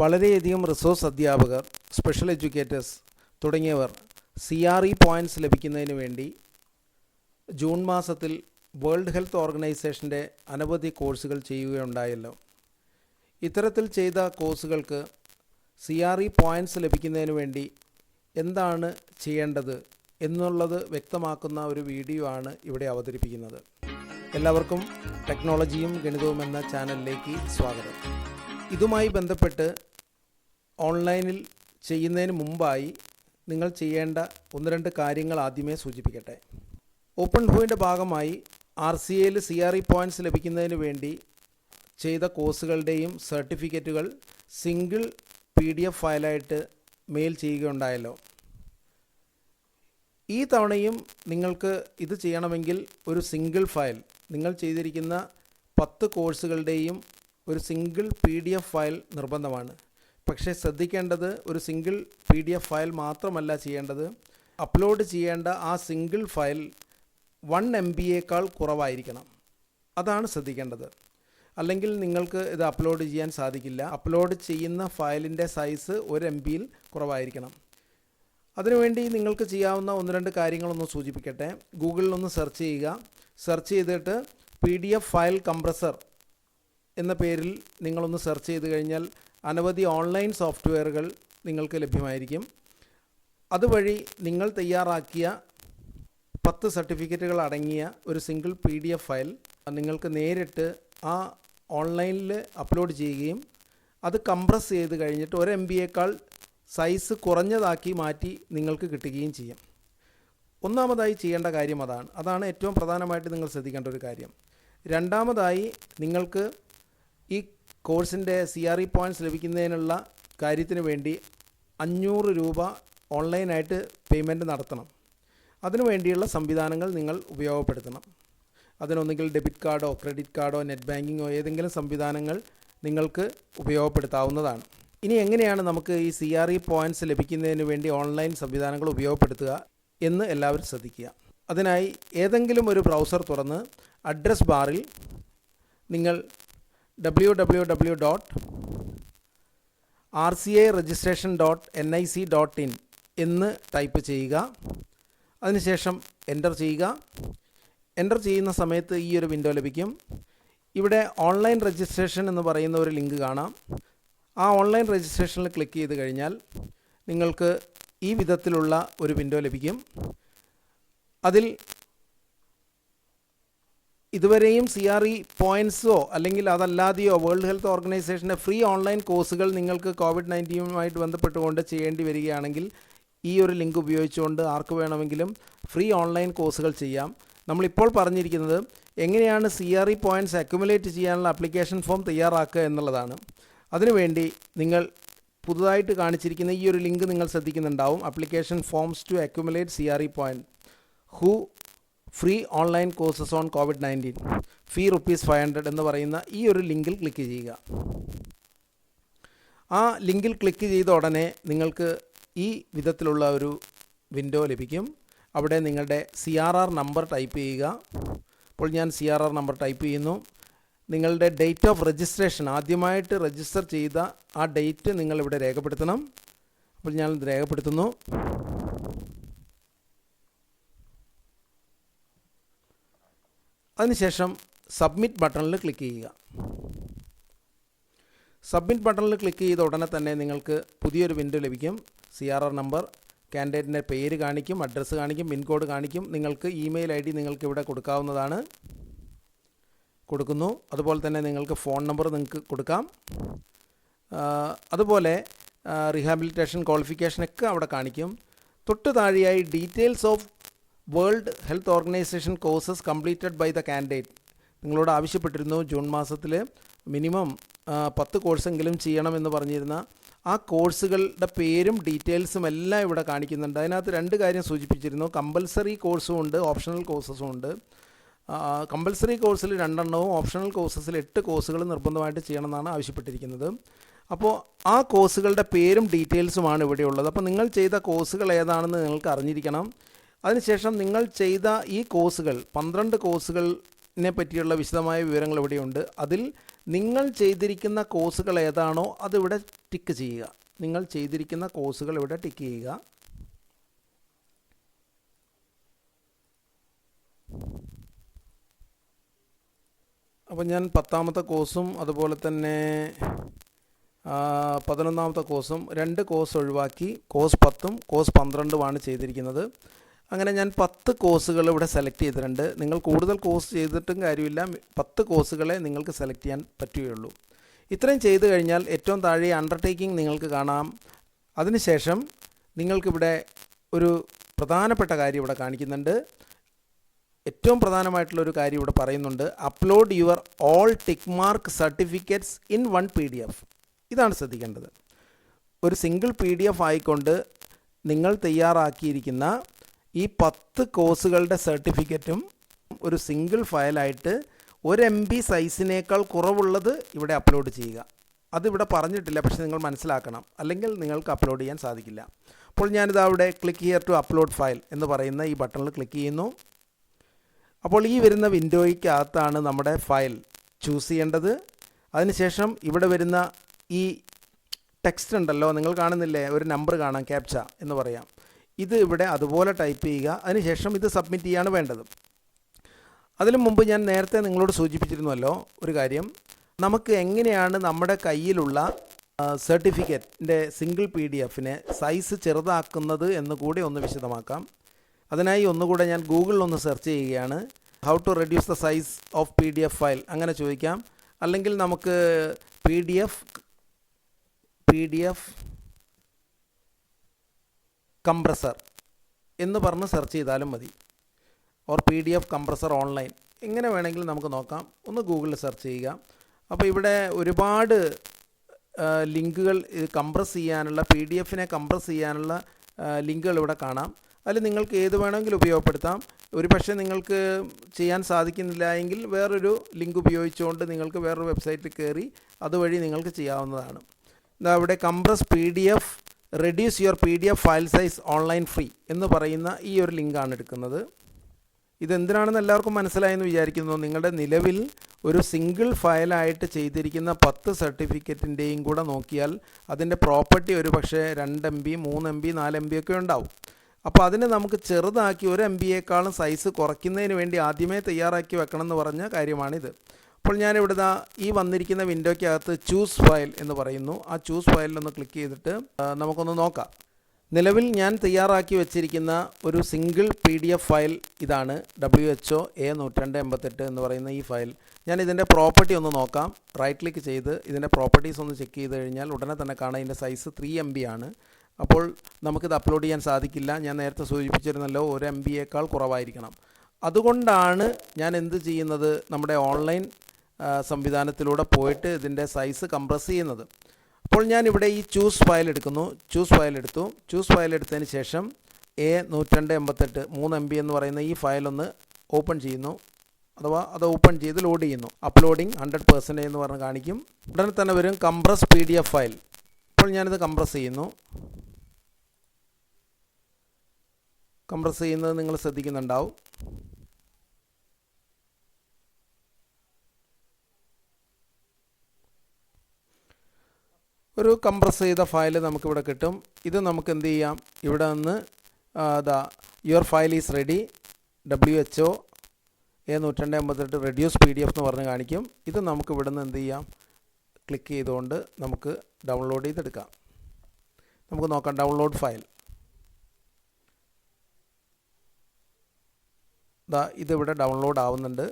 വളരെയധികം റിസോഴ്സ് അധ്യാപകർ special educators തുടങ്ങിയവർ സി ആർ ഇ പോയിന്റ്സ് ലഭിക്കുന്നതിന് വേണ്ടി ജൂൺ മാസത്തിൽ വേൾഡ് ഹെൽത്ത് ഓർഗനൈസേഷന്റെ അനവധി കോഴ്സുകൾ ചെയ്യുകയുണ്ടായല്ലോ. ഇത്തരത്തിൽ ചെയ്ത കോഴ്സുകൾക്ക് സി ആർ ഇ പോയിന്റ്സ് ലഭിക്കുന്നതിന് വേണ്ടി എന്താണ് ചെയ്യേണ്ടത് എന്നുള്ളത് വ്യക്തമാക്കുന്ന ഒരു വീഡിയോ ആണ് ഇവിടെ അവതരിപ്പിക്കുന്നത്. എല്ലാവർക്കും ടെക്നോളജിയും ഗണിതവും എന്ന ചാനലിലേക്ക് സ്വാഗതം. ഇതുമായി ബന്ധപ്പെട്ട് ഓൺലൈനിൽ ചെയ്യുന്നതിന് മുമ്പായി നിങ്ങൾ ചെയ്യേണ്ട ഒന്ന് രണ്ട് കാര്യങ്ങൾ ആദ്യമേ സൂചിപ്പിക്കട്ടെ. ഓപ്പൺ ഹൂവിന്റെ ഭാഗമായി ആർ സി എയിൽ സി ആർ ഇ പോയിന്റ്സ് ലഭിക്കുന്നതിന് വേണ്ടി ചെയ്ത കോഴ്സുകളുടെയും സർട്ടിഫിക്കറ്റുകൾ സിംഗിൾ പി ഡി എഫ് ഫയലായിട്ട് മെയിൽ ചെയ്യുകയുണ്ടായല്ലോ. ഈ തവണയും നിങ്ങൾക്ക് ഇത് ചെയ്യണമെങ്കിൽ ഒരു സിംഗിൾ ഫയൽ നിങ്ങൾ ചെയ്തിരിക്കുന്ന പത്ത് കോഴ്സുകളുടെയും ഒരു single P D F file നിർബന്ധമാണ്. പക്ഷേ ശ്രദ്ധിക്കേണ്ടത് ഒരു single P D F file മാത്രമല്ല ചെയ്യേണ്ടത്. അപ്ലോഡ് ചെയ്യേണ്ട ആ സിംഗിൾ ഫയൽ വൺ എം ബിയേക്കാൾ കുറവായിരിക്കണം. അതാണ് ശ്രദ്ധിക്കേണ്ടത്. അല്ലെങ്കിൽ നിങ്ങൾക്ക് ഇത് അപ്ലോഡ് ചെയ്യാൻ സാധിക്കില്ല. അപ്ലോഡ് ചെയ്യുന്ന ഫയലിന്റെ സൈസ് ഒരു എം ബിയിൽ കുറവായിരിക്കണം. അതിനുവേണ്ടി നിങ്ങൾക്ക് ചെയ്യാവുന്ന ഒന്ന് രണ്ട് കാര്യങ്ങളൊന്ന് സൂചിപ്പിക്കട്ടെ. ഗൂഗിളിൽ ഒന്ന് സെർച്ച് ചെയ്യുക. സെർച്ച് ചെയ്തിട്ട് P D F file compressor എന്ന പേരിൽ നിങ്ങളൊന്ന് സെർച്ച് ചെയ്ത് കഴിഞ്ഞാൽ അനവധി ഓൺലൈൻ സോഫ്റ്റ്വെയറുകൾ നിങ്ങൾക്ക് ലഭ്യമായിരിക്കും. അതുവഴി നിങ്ങൾ തയ്യാറാക്കിയ പത്ത് സർട്ടിഫിക്കറ്റുകൾ അടങ്ങിയ ഒരു single P D F file നിങ്ങൾക്ക് നേരിട്ട് ആ ഓൺലൈനിൽ അപ്ലോഡ് ചെയ്യുകയും അത് കംപ്രസ് ചെയ്ത് കഴിഞ്ഞിട്ട് ഒരു എം ബിയേക്കാൾ സൈസ് കുറഞ്ഞതാക്കി മാറ്റി നിങ്ങൾക്ക് കിട്ടുകയും ചെയ്യും. ഒന്നാമതായി ചെയ്യേണ്ട കാര്യം അതാണ്. അതാണ് ഏറ്റവും പ്രധാനമായിട്ട് നിങ്ങൾ ശ്രദ്ധിക്കേണ്ട ഒരു കാര്യം. രണ്ടാമതായി നിങ്ങൾക്ക് ഈ കോഴ്സിന്റെ സി ആർ ഇ പോയിന്റ്സ് ലഭിക്കുന്നതിനുള്ള കാര്യത്തിന് വേണ്ടി അഞ്ഞൂറ് രൂപ ഓൺലൈനായിട്ട് പേയ്മെന്റ് നടത്തണം. അതിനു വേണ്ടിയുള്ള സംവിധാനങ്ങൾ നിങ്ങൾ ഉപയോഗപ്പെടുത്തണം. അതിനൊന്നുകിൽ ഡെബിറ്റ് കാർഡോ ക്രെഡിറ്റ് കാർഡോ നെറ്റ് ബാങ്കിങ്ങോ ഏതെങ്കിലും സംവിധാനങ്ങൾ നിങ്ങൾക്ക് ഉപയോഗപ്പെടുത്താവുന്നതാണ്. ഇനി എങ്ങനെയാണ് നമുക്ക് ഈ സി ആർ ഇ പോയിന്റ്സ് ലഭിക്കുന്നതിന് വേണ്ടി ഓൺലൈൻ സംവിധാനങ്ങൾ ഉപയോഗപ്പെടുത്തുക എന്ന് എല്ലാവരും ശ്രദ്ധിക്കുക. അതിനായി ഏതെങ്കിലും ഒരു ബ്രൗസർ തുറന്ന് അഡ്രസ് ബാറിൽ നിങ്ങൾ W W W dot R C I registration dot N I C dot in എന്ന് ടൈപ്പ് ചെയ്യുക. അതിനുശേഷം എന്റർ ചെയ്യുക. എന്റർ ചെയ്യുന്ന സമയത്ത് ഈ ഒരു വിൻഡോ ലഭിക്കും. ഇവിടെ ഓൺലൈൻ രജിസ്ട്രേഷൻ എന്ന് പറയുന്ന ഒരു ലിങ്ക് കാണാം. ആ ഓൺലൈൻ രജിസ്ട്രേഷനിൽ ക്ലിക്ക് ചെയ്ത് കഴിഞ്ഞാൽ നിങ്ങൾക്ക് ഈ വിധത്തിലുള്ള ഒരു വിൻഡോ ലഭിക്കും. അതിൽ ഇതുവരെയും സി ആർ ഇ പോയിൻസോ അല്ലെങ്കിൽ അതല്ലാതെയോ വേൾഡ് ഹെൽത്ത് ഓർഗനൈസേഷന്റെ ഫ്രീ ഓൺലൈൻ കോഴ്സുകൾ നിങ്ങൾക്ക് കോവിഡ് നയന്റീനുമായിട്ട് ബന്ധപ്പെട്ടുകൊണ്ട് ചെയ്യേണ്ടി വരികയാണെങ്കിൽ ഈ ഒരു ലിങ്ക് ഉപയോഗിച്ചുകൊണ്ട് ആർക്ക് വേണമെങ്കിലും ഫ്രീ ഓൺലൈൻ കോഴ്സുകൾ ചെയ്യാം. നമ്മളിപ്പോൾ പറഞ്ഞിരിക്കുന്നത് എങ്ങനെയാണ് C R E points accumulate ചെയ്യാനുള്ള അപ്ലിക്കേഷൻ ഫോം തയ്യാറാക്കുക എന്നുള്ളതാണ്. അതിനുവേണ്ടി നിങ്ങൾ പുതുതായിട്ട് കാണിച്ചിരിക്കുന്ന ഈ ഒരു ലിങ്ക് നിങ്ങൾ ശ്രദ്ധിക്കുന്നുണ്ടാവും. Application forms to accumulate C R E point who free online courses on covid nineteen. Fee rupees five hundred എന്ന് പറയുന്ന ഈ ഒരു ലിങ്കിൽ ക്ലിക്ക് ചെയ്യുക. ആ ലിങ്കിൽ ക്ലിക്ക് ചെയ്ത ഉടനെ നിങ്ങൾക്ക് ഈ വിധത്തിലുള്ള ഒരു വിൻഡോ ലഭിക്കും. അവിടെ നിങ്ങളുടെ C R R number type ചെയ്യുക. അപ്പോൾ ഞാൻ C R R number type ചെയ്യുന്നു. നിങ്ങളുടെ ഡേറ്റ് ഓഫ് രജിസ്ട്രേഷൻ ആദ്യമായിട്ട് രജിസ്റ്റർ ചെയ്ത ആ ഡേറ്റ് നിങ്ങളിവിടെ രേഖപ്പെടുത്തണം. അപ്പോൾ ഞാൻ രേഖപ്പെടുത്തുന്നു. അതിനുശേഷം സബ്മിറ്റ് ബട്ടണിൽ ക്ലിക്ക് ചെയ്യുക. സബ്മിറ്റ് ബട്ടണിൽ ക്ലിക്ക് ചെയ്ത ഉടനെ തന്നെ നിങ്ങൾക്ക് പുതിയൊരു വിൻഡോ ലഭിക്കും. സി ആർ ആർ നമ്പർ കാൻഡിഡേറ്റിന്റെ പേര് കാണിക്കും അഡ്രസ്സ് കാണിക്കും പിൻകോഡ് കാണിക്കും. നിങ്ങൾക്ക് ഇമെയിൽ ഐ ഡി നിങ്ങൾക്ക് ഇവിടെ കൊടുക്കാവുന്നതാണ്. കൊടുക്കുന്നു. അതുപോലെ തന്നെ നിങ്ങൾക്ക് ഫോൺ നമ്പർ നിങ്ങൾക്ക് കൊടുക്കാം. അതുപോലെ റീഹാബിലിറ്റേഷൻ ക്വാളിഫിക്കേഷനൊക്കെ അവിടെ കാണിക്കും. തൊട്ട് താഴെയായി details of world health organization courses completed by the candidate നിങ്ങളോട് ആവശ്യപ്പെട്ടിരുന്നു ജൂൺ മാസത്തിൽ മിനിമം പത്ത് കോഴ്സെങ്കിലും ചെയ്യണമെന്ന് പറഞ്ഞിരുന്ന ആ കോഴ്സുകളുടെ പേരും ഡീറ്റെയിൽസും എല്ലാം ഇവിടെ കാണിക്കുന്നുണ്ട്. അതിനകത്ത് രണ്ട് കാര്യം സൂചിപ്പിച്ചിരുന്നു. കമ്പൽസറി കോഴ്സും ഉണ്ട് ഓപ്ഷണൽ കോഴ്സസും ഉണ്ട്. കമ്പൽസറി കോഴ്സിൽ രണ്ടെണ്ണവും ഓപ്ഷണൽ കോഴ്സസിൽ എട്ട് കോഴ്സുകൾ നിർബന്ധമായിട്ട് ചെയ്യണമെന്നാണ് ആവശ്യപ്പെട്ടിരിക്കുന്നത്. അപ്പോൾ ആ കോഴ്സുകളുടെ പേരും ഡീറ്റെയിൽസുമാണ് ഇവിടെയുള്ളത് അപ്പോൾ നിങ്ങൾ ചെയ്ത കോഴ്സുകൾ ഏതാണെന്ന് നിങ്ങൾക്ക് അറിഞ്ഞിരിക്കണം. അതിനുശേഷം നിങ്ങൾ ചെയ്ത ഈ കോഴ്സുകൾ പന്ത്രണ്ട് കോഴ്സുകളിനെ പറ്റിയുള്ള വിശദമായ വിവരങ്ങൾ ഇവിടെയുണ്ട്. അതിൽ നിങ്ങൾ ചെയ്തിരിക്കുന്ന കോഴ്സുകൾ ഏതാണോ അതിവിടെ ടിക്ക് ചെയ്യുക. നിങ്ങൾ ചെയ്തിരിക്കുന്ന കോഴ്സുകൾ ഇവിടെ ടിക്ക് ചെയ്യുക. അപ്പോൾ ഞാൻ പത്താമത്തെ കോഴ്സും അതുപോലെ തന്നെ പതിനൊന്നാമത്തെ കോഴ്സും രണ്ട് കോഴ്സ് ഒഴിവാക്കി. കോഴ്സ് പത്തും കോഴ്സ് പന്ത്രണ്ടുമാണ് ചെയ്തിരിക്കുന്നത്. അങ്ങനെ ഞാൻ പത്ത് കോഴ്സുകൾ ഇവിടെ സെലക്ട് ചെയ്തിട്ടുണ്ട്. നിങ്ങൾ കൂടുതൽ കോഴ്സ് ചെയ്തിട്ടും കാര്യമില്ല. പത്ത് കോഴ്സുകളെ നിങ്ങൾക്ക് സെലക്ട് ചെയ്യാൻ പറ്റുകയുള്ളൂ. ഇത്രയും ചെയ്തു കഴിഞ്ഞാൽ ഏറ്റവും താഴെ അണ്ടർടേക്കിംഗ് നിങ്ങൾക്ക് കാണാം. അതിനുശേഷം നിങ്ങൾക്കിവിടെ ഒരു പ്രധാനപ്പെട്ട കാര്യം ഇവിടെ കാണിക്കുന്നുണ്ട്. ഏറ്റവും പ്രധാനമായിട്ടുള്ളൊരു കാര്യം ഇവിടെ പറയുന്നുണ്ട്. Upload your all tick mark certificates in one P D F ഇതാണ് ശ്രദ്ധിക്കേണ്ടത്. ഒരു സിംഗിൾ പി ഡി എഫ് ആയിക്കൊണ്ട് നിങ്ങൾ തയ്യാറാക്കിയിരിക്കുന്ന ഈ പത്ത് കോഴ്സുകളുടെ സർട്ടിഫിക്കറ്റും ഒരു സിംഗിൾ ഫയലായിട്ട് ഒരു എം ബി സൈസിനേക്കാൾ കുറവുള്ളത് ഇവിടെ അപ്ലോഡ് ചെയ്യുക. അതിവിടെ പറഞ്ഞിട്ടില്ല പക്ഷേ നിങ്ങൾ മനസ്സിലാക്കണം. അല്ലെങ്കിൽ നിങ്ങൾക്ക് അപ്ലോഡ് ചെയ്യാൻ സാധിക്കില്ല. അപ്പോൾ ഞാനിത് അവിടെ click here to upload file എന്ന് പറയുന്ന ഈ ബട്ടണിൽ ക്ലിക്ക് ചെയ്യുന്നു. അപ്പോൾ ഈ വരുന്ന വിൻഡോയ്ക്കകത്താണ് നമ്മുടെ ഫയൽ ചൂസ് ചെയ്യേണ്ടത്. അതിനുശേഷം ഇവിടെ വരുന്ന ഈ ടെക്സ്റ്റ് ഉണ്ടല്ലോ നിങ്ങൾ കാണുന്നില്ലേ? ഒരു നമ്പർ കാണാം ക്യാപ്ച എന്ന് പറയാം. ഇത് ഇവിടെ അതുപോലെ ടൈപ്പ് ചെയ്യുക. അതിനുശേഷം ഇത് സബ്മിറ്റ് ചെയ്യാണ് വേണ്ടത്. അതിനു മുമ്പ് ഞാൻ നേരത്തെ നിങ്ങളോട് സൂചിപ്പിച്ചിരുന്നല്ലോ ഒരു കാര്യം. നമുക്ക് എങ്ങനെയാണ് നമ്മുടെ കയ്യിലുള്ള സർട്ടിഫിക്കറ്റിന്റെ സിംഗിൾ പി ഡി എഫിനെ സൈസ് ചെറുതാക്കുന്നത് എന്ന് കൂടി ഒന്ന് വിശദമാക്കാം. അതിനായി ഒന്നുകൂടെ ഞാൻ ഗൂഗിളിൽ ഒന്ന് സെർച്ച് ചെയ്യുകയാണ്. How to reduce the size of P D F file അങ്ങനെ ചോദിക്കാം. അല്ലെങ്കിൽ നമുക്ക് P D F P D F compressor എന്ന് പറഞ്ഞ് സെർച്ച് ചെയ്താലും മതി. Or P D F compressor online എങ്ങനെ വേണമെങ്കിലും നമുക്ക് നോക്കാം. ഒന്ന് ഗൂഗിളിൽ സെർച്ച് ചെയ്യുക. അപ്പോൾ ഇവിടെ ഒരുപാട് ലിങ്കുകൾ ഇത് കംപ്രസ് ചെയ്യാനുള്ള പി ഡി എഫിനെ കംപ്രസ് ചെയ്യാനുള്ള ലിങ്കുകൾ ഇവിടെ കാണാം. അതിൽ നിങ്ങൾക്ക് ഏത് വേണമെങ്കിലും ഉപയോഗപ്പെടുത്താം. ഒരു പക്ഷേ നിങ്ങൾക്ക് ചെയ്യാൻ സാധിക്കുന്നില്ല എങ്കിൽ വേറൊരു ലിങ്ക് ഉപയോഗിച്ചുകൊണ്ട് നിങ്ങൾക്ക് വേറൊരു വെബ്സൈറ്റിൽ കയറി അതുവഴി നിങ്ങൾക്ക് ചെയ്യാവുന്നതാണ്. ഇതാ അവിടെ compress P D F reduce your P D F file size online free എന്ന് പറയുന്ന ഈ ഒരു ലിങ്കാണ് എടുക്കുന്നത്. ഇതെന്തിനാണെന്ന് എല്ലാവർക്കും മനസ്സിലായെന്ന് വിചാരിക്കുന്നു. നിങ്ങളുടെ നിലവിൽ ഒരു സിംഗിൾ ഫയലായിട്ട് ചെയ്തിരിക്കുന്ന പത്ത് സർട്ടിഫിക്കറ്റിന്റെയും കൂടെ നോക്കിയാൽ അതിന്റെ പ്രോപ്പർട്ടി ഒരു പക്ഷേ രണ്ട് എം ബി മൂന്ന് എം ബി നാല് എം ബി ഒക്കെ ഉണ്ടാവും. അപ്പോൾ അതിനെ നമുക്ക് ചെറുതാക്കി ഒരു എം ബിയേക്കാളും സൈസ് കുറയ്ക്കുന്നതിന് വേണ്ടി ആദ്യമേ തയ്യാറാക്കി വെക്കണം എന്ന് പറഞ്ഞ കാര്യമാണിത്. അപ്പോൾ ഞാനിവിടെ ഈ വന്നിരിക്കുന്ന വിൻഡോയ്ക്കകത്ത് ചൂസ് ഫയൽ എന്ന് പറയുന്നു. ആ ചൂസ് ഫയലിലൊന്ന് ക്ലിക്ക് ചെയ്തിട്ട് നമുക്കൊന്ന് നോക്കാം. നിലവിൽ ഞാൻ തയ്യാറാക്കി വെച്ചിരിക്കുന്ന ഒരു single P D F file ഇതാണ്. ഡബ്ല്യു എച്ച് ഒ എ നൂറ്റണ്ട് എൺപത്തെട്ട് എന്ന് പറയുന്ന ഈ ഫയൽ ഞാൻ ഇതിന്റെ പ്രോപ്പർട്ടി ഒന്ന് നോക്കാം. റൈറ്റ് ക്ലിക്ക് ചെയ്ത് ഇതിന്റെ പ്രോപ്പർട്ടീസ് ഒന്ന് ചെക്ക് ചെയ്ത് കഴിഞ്ഞാൽ ഉടനെ തന്നെ കാണാം ഇതിന്റെ സൈസ് ത്രീ എം ബി ആണ്. അപ്പോൾ നമുക്കിത് അപ്ലോഡ് ചെയ്യാൻ സാധിക്കില്ല. ഞാൻ നേരത്തെ സൂചിപ്പിച്ചിരുന്നല്ലോ ഒരു എം ബിയേക്കാൾ കുറവായിരിക്കണം. അതുകൊണ്ടാണ് ഞാൻ എന്ത് ചെയ്യുന്നത്? നമ്മുടെ ഓൺലൈൻ സംവിധാനത്തിലൂടെ പോയിട്ട് ഇതിന്റെ സൈസ് കംപ്രസ് ചെയ്യുന്നത്. അപ്പോൾ ഞാൻ ഇവിടെ ഈ ചൂസ് ഫയൽ എടുക്കുന്നു. ചൂസ് ഫയൽ എടുത്തു. ചൂസ് ഫയൽ എടുത്തതിന് ശേഷം എ നൂറ്റണ്ട് എൺപത്തെട്ട് മൂന്ന് എം ബി എന്ന് പറയുന്ന ഈ ഫയൽ ഒന്ന് ഓപ്പൺ ചെയ്യുന്നു. അഥവാ അത് ഓപ്പൺ ചെയ്ത് ലോഡ് ചെയ്യുന്നു. അപ്ലോഡിങ് ഹൺഡ്രഡ് പെർസെന്റേജ് എന്ന് പറഞ്ഞ് കാണിക്കും. ഉടനെ തന്നെ വരും compress P D F file അപ്പോൾ ഞാനിത് കംപ്രസ് ചെയ്യുന്നു. കംപ്രസ് ചെയ്യുന്നത് നിങ്ങൾ ശ്രദ്ധിക്കുന്നുണ്ടാവും. ഒരു കംപ്രസ് ചെയ്ത ഫയൽ നമുക്കിവിടെ കിട്ടും. ഇത് നമുക്ക് എന്ത് ചെയ്യാം? ഇവിടെ നിന്ന് ദാ your file is ready W H O A നൂറ്റണ്ട് എൺപത്തെട്ട് റെഡ്യൂസ് പി ഡി എഫ് എന്ന് പറഞ്ഞ് കാണിക്കും. ഇത് നമുക്ക് ഇവിടെ നിന്ന് എന്ത് ചെയ്യാം? ക്ലിക്ക് ചെയ്തുകൊണ്ട് നമുക്ക് ഡൗൺലോഡ് ചെയ്തെടുക്കാം. നമുക്ക് നോക്കാം ഡൗൺലോഡ് ഫയൽ ദാ ഇതിവിടെ ഡൗൺലോഡ് ആവുന്നുണ്ട്.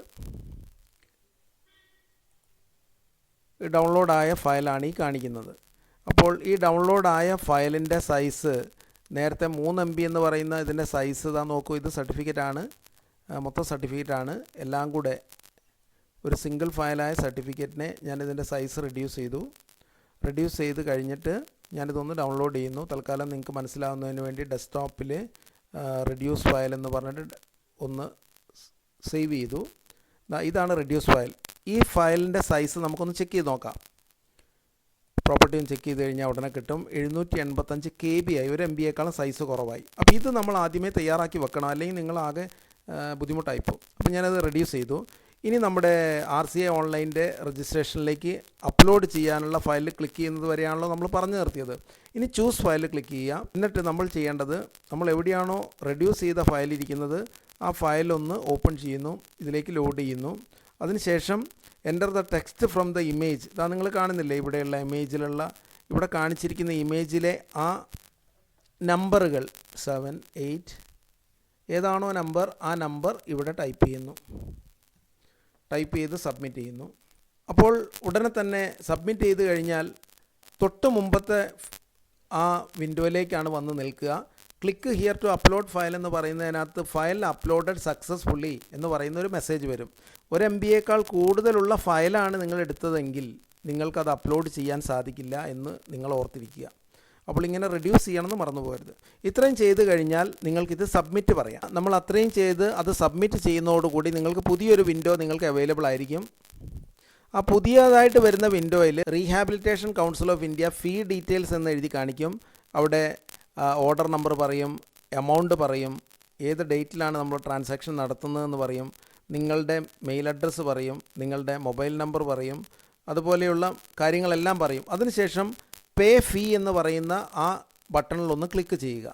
ഡൗൺലോഡായ ഫയലാണ് ഈ കാണിക്കുന്നത്. അപ്പോൾ ഈ ഡൗൺലോഡായ ഫയലിന്റെ സൈസ് നേരത്തെ മൂന്ന് എം ബി എന്ന് പറയുന്ന ഇതിന്റെ സൈസ് ഇതാ നോക്കൂ ഇത് സർട്ടിഫിക്കറ്റ് ആണ്. മൊത്തം ആണ്. എല്ലാം കൂടെ ഒരു സിംഗിൾ ഫയലായ സർട്ടിഫിക്കറ്റിനെ ഞാനിതിന്റെ സൈസ് റെഡ്യൂസ് ചെയ്തു. റെഡ്യൂസ് ചെയ്ത് കഴിഞ്ഞിട്ട് ഞാനിതൊന്ന് ഡൗൺലോഡ് ചെയ്യുന്നു. തൽക്കാലം നിങ്ങൾക്ക് മനസ്സിലാവുന്നതിന് വേണ്ടി ഡെസ്ക്ടോപ്പിൽ റെഡ്യൂസ് ഫയൽ എന്ന് പറഞ്ഞിട്ട് ഒന്ന് സേവ് ചെയ്തു. ഇതാണ് റെഡ്യൂസ് ഫയൽ ഈ ഫയലിന്റെ സൈസ് നമുക്കൊന്ന് ചെക്ക് ചെയ്ത് നോക്കാം. പ്രോപ്പർട്ടിയും ചെക്ക് ചെയ്ത് കഴിഞ്ഞാൽ ഉടനെ കിട്ടും. എഴുന്നൂറ്റി എൺപത്തഞ്ച് കെ ബി ആയി. ഒരു എം ബിയേക്കാളും സൈസ് കുറവായി. അപ്പോൾ ഇത് നമ്മൾ ആദ്യമേ തയ്യാറാക്കി വെക്കണം. അല്ലെങ്കിൽ നിങ്ങൾ ആകെ ആ, ബുദ്ധിമുട്ടായിപ്പോവും അപ്പോൾ ഞാനത് റെഡ്യൂസ് ചെയ്തു. ഇനി നമ്മുടെ ആർ സി ഐ ഓൺലൈന്റെ രജിസ്ട്രേഷനിലേക്ക് അപ്ലോഡ് ചെയ്യാനുള്ള ഫയൽ ക്ലിക്ക് ചെയ്യുന്നത് വരെയാണല്ലോ നമ്മൾ പറഞ്ഞു നിർത്തിയത്. ഇനി ചൂസ് ഫയൽ ക്ലിക്ക് ചെയ്യുക. എന്നിട്ട് നമ്മൾ ചെയ്യേണ്ടത് നമ്മൾ എവിടെയാണോ റെഡ്യൂസ് ചെയ്ത ഫയൽ ഇരിക്കുന്നത് ആ ഫയലൊന്ന് ഓപ്പൺ ചെയ്യുന്നു. ഇതിലേക്ക് ലോഡ് ചെയ്യുന്നു. അതിനുശേഷം enter the text from the image ഇതാ നിങ്ങൾ കാണുന്നില്ലേ ഇവിടെയുള്ള ഇമേജിലുള്ള ഇവിടെ കാണിച്ചിരിക്കുന്ന ഇമേജിലെ ആ നമ്പറുകൾ സെവൻ എയ്റ്റ് ഏതാണോ നമ്പർ ആ നമ്പർ ഇവിടെ ടൈപ്പ് ചെയ്യുന്നു. ടൈപ്പ് ചെയ്ത് സബ്മിറ്റ് ചെയ്യുന്നു. അപ്പോൾ ഉടനെ തന്നെ സബ്മിറ്റ് ചെയ്ത് കഴിഞ്ഞാൽ തൊട്ട് മുമ്പത്തെ ആ വിൻഡോയിലേക്കാണ് വന്ന് നിൽക്കുക. Click here to upload file എന്ന് പറയുന്നതിനകത്ത് ഫയൽ അപ്ലോഡഡ് സക്സസ്ഫുള്ളി എന്ന് പറയുന്ന ഒരു മെസ്സേജ് വരും. ഒരു എം ബിയേക്കാൾ കൂടുതലുള്ള ഫയലാണ് നിങ്ങൾ എടുത്തതെങ്കിൽ നിങ്ങൾക്കത് അപ്ലോഡ് ചെയ്യാൻ സാധിക്കില്ല എന്ന് നിങ്ങൾ ഓർത്തിരിക്കുക. അപ്പോൾ ഇങ്ങനെ റെഡ്യൂസ് ചെയ്യണമെന്ന് മറന്നു പോകരുത് ഇത്രയും ചെയ്ത് കഴിഞ്ഞാൽ നിങ്ങൾക്കിത് സബ്മിറ്റ് പറയാം. നമ്മൾ അത്രയും ചെയ്ത് അത് സബ്മിറ്റ് ചെയ്യുന്നതോടുകൂടി നിങ്ങൾക്ക് പുതിയൊരു വിൻഡോ നിങ്ങൾക്ക് അവൈലബിൾ ആയിരിക്കും. ആ പുതിയതായിട്ട് വരുന്ന വിൻഡോയിൽ rehabilitation council of India fee details എന്ന് എഴുതി കാണിക്കും. അവിടെ ഓർഡർ നമ്പർ പറയും എമൗണ്ട് പറയും ഏത് ഡേറ്റിലാണ് നമ്മൾ ട്രാൻസാക്ഷൻ നടത്തുന്നതെന്ന് പറയും. നിങ്ങളുടെ മെയിൽ അഡ്രസ്സ് പറയും നിങ്ങളുടെ മൊബൈൽ നമ്പർ പറയും അതുപോലെയുള്ള കാര്യങ്ങളെല്ലാം പറയും. അതിനുശേഷം പേ ഫീ എന്ന് പറയുന്ന ആ ബട്ടണിലൊന്ന് ക്ലിക്ക് ചെയ്യുക.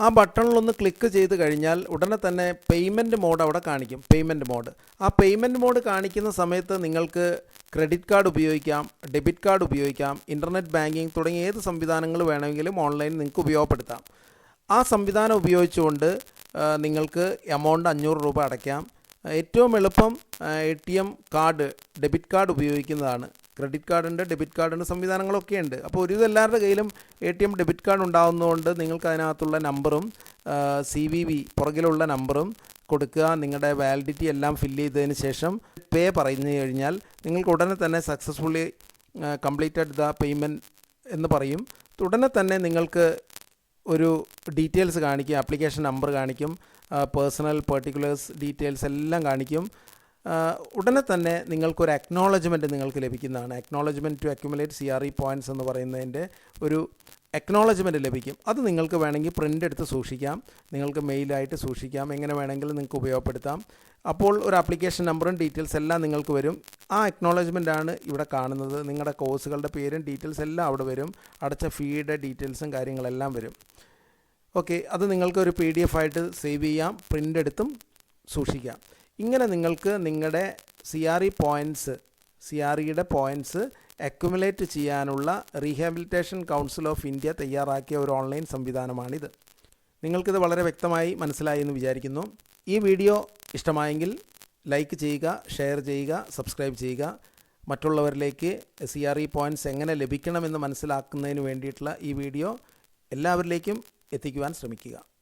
ആ ബട്ടണിലൊന്ന് ക്ലിക്ക് ചെയ്ത് കഴിഞ്ഞാൽ ഉടനെ തന്നെ പേയ്മെന്റ് മോഡ് അവിടെ കാണിക്കും പേയ്മെന്റ് മോഡ് ആ പേയ്മെന്റ് മോഡ് കാണിക്കുന്ന സമയത്ത് നിങ്ങൾക്ക് ക്രെഡിറ്റ് കാർഡ് ഉപയോഗിക്കാം ഡെബിറ്റ് കാർഡ് ഉപയോഗിക്കാം ഇന്റർനെറ്റ് ബാങ്കിങ് തുടങ്ങിയ ഏത് സംവിധാനങ്ങൾ വേണമെങ്കിലും ഓൺലൈൻ നിങ്ങൾക്ക് ഉപയോഗപ്പെടുത്താം. ആ സംവിധാനം ഉപയോഗിച്ചുകൊണ്ട് നിങ്ങൾക്ക് എമൗണ്ട് അഞ്ഞൂറ് രൂപ അടയ്ക്കാം. ഏറ്റവും എളുപ്പം A T M card debit card ഉപയോഗിക്കുന്നതാണ്. ക്രെഡിറ്റ് കാർഡുണ്ട് ഡെബിറ്റ് കാർഡുണ്ട് സംവിധാനങ്ങളൊക്കെ ഉണ്ട്. അപ്പോൾ ഒരു എല്ലാവരുടെ കയ്യിലും A T M debit card ഉണ്ടാകുന്നതുകൊണ്ട് നിങ്ങൾക്ക് അതിനകത്തുള്ള നമ്പറും സി വി വി പുറകിലുള്ള നമ്പറും കൊടുക്കുക. നിങ്ങളുടെ വാലിഡിറ്റി എല്ലാം ഫില്ല് ചെയ്തതിന് ശേഷം പേ പറഞ്ഞു കഴിഞ്ഞാൽ നിങ്ങൾക്ക് ഉടനെ തന്നെ സക്സസ്ഫുള്ളി കംപ്ലീറ്റഡ് ദ പേയ്മെന്റ് എന്ന് പറയും. ഉടനെ തന്നെ നിങ്ങൾക്ക് ഒരു ഡീറ്റെയിൽസ് കാണിക്കും ആപ്ലിക്കേഷൻ നമ്പർ കാണിക്കും. പേഴ്സണൽ പെർട്ടിക്കുലേഴ്സ് ഡീറ്റെയിൽസ് എല്ലാം കാണിക്കും. ഉടനെ തന്നെ നിങ്ങൾക്കൊരു അക്നോളജ്മെന്റ് നിങ്ങൾക്ക് ലഭിക്കുന്നതാണ്. Acknowledgement to accumulate C R E points എന്ന് പറയുന്നതിന്റെ ഒരു അക്നോളജ്മെന്റ് ലഭിക്കും. അത് നിങ്ങൾക്ക് വേണമെങ്കിൽ പ്രിന്റ് എടുത്ത് സൂക്ഷിക്കാം. നിങ്ങൾക്ക് മെയിലായിട്ട് സൂക്ഷിക്കാം. എങ്ങനെ വേണമെങ്കിലും നിങ്ങൾക്ക് ഉപയോഗപ്പെടുത്താം. അപ്പോൾ ഒരു ആപ്ലിക്കേഷൻ നമ്പറും ഡീറ്റെയിൽസ് എല്ലാം നിങ്ങൾക്ക് വരും. ആ അക്നോളജ്മെന്റ് ആണ് ഇവിടെ കാണുന്നത്. നിങ്ങളുടെ കോഴ്സുകളുടെ പേരും ഡീറ്റെയിൽസ് എല്ലാം അവിടെ വരും. അടച്ച ഫീയുടെ ഡീറ്റെയിൽസും കാര്യങ്ങളെല്ലാം വരും. ഓക്കെ അത് നിങ്ങൾക്ക് ഒരു പി ഡി എഫ് ആയിട്ട് സേവ് ചെയ്യാം പ്രിന്റ് എടുത്തും സൂക്ഷിക്കാം. ഇങ്ങനെ നിങ്ങൾക്ക് നിങ്ങളുടെ C R E points C R ഇയുടെ പോയിന്റ്സ് അക്യുമുലേറ്റ് ചെയ്യാനുള്ള റീഹാബിലിറ്റേഷൻ കൗൺസിൽ ഓഫ് ഇന്ത്യ തയ്യാറാക്കിയ ഒരു ഓൺലൈൻ സംവിധാനമാണിത്. നിങ്ങൾക്കിത് വളരെ വ്യക്തമായി മനസ്സിലായി എന്ന് വിചാരിക്കുന്നു. ഈ വീഡിയോ ഇഷ്ടമായെങ്കിൽ ലൈക്ക് ചെയ്യുക ഷെയർ ചെയ്യുക സബ്സ്ക്രൈബ് ചെയ്യുക. മറ്റുള്ളവരിലേക്ക് സി ആർ ഇ പോയിന്റ്സ് എങ്ങനെ ലഭിക്കണമെന്ന് മനസ്സിലാക്കുന്നതിന് വേണ്ടിയിട്ടുള്ള ഈ വീഡിയോ എല്ലാവരിലേക്കും എത്തിക്കുവാൻ ശ്രമിക്കുക.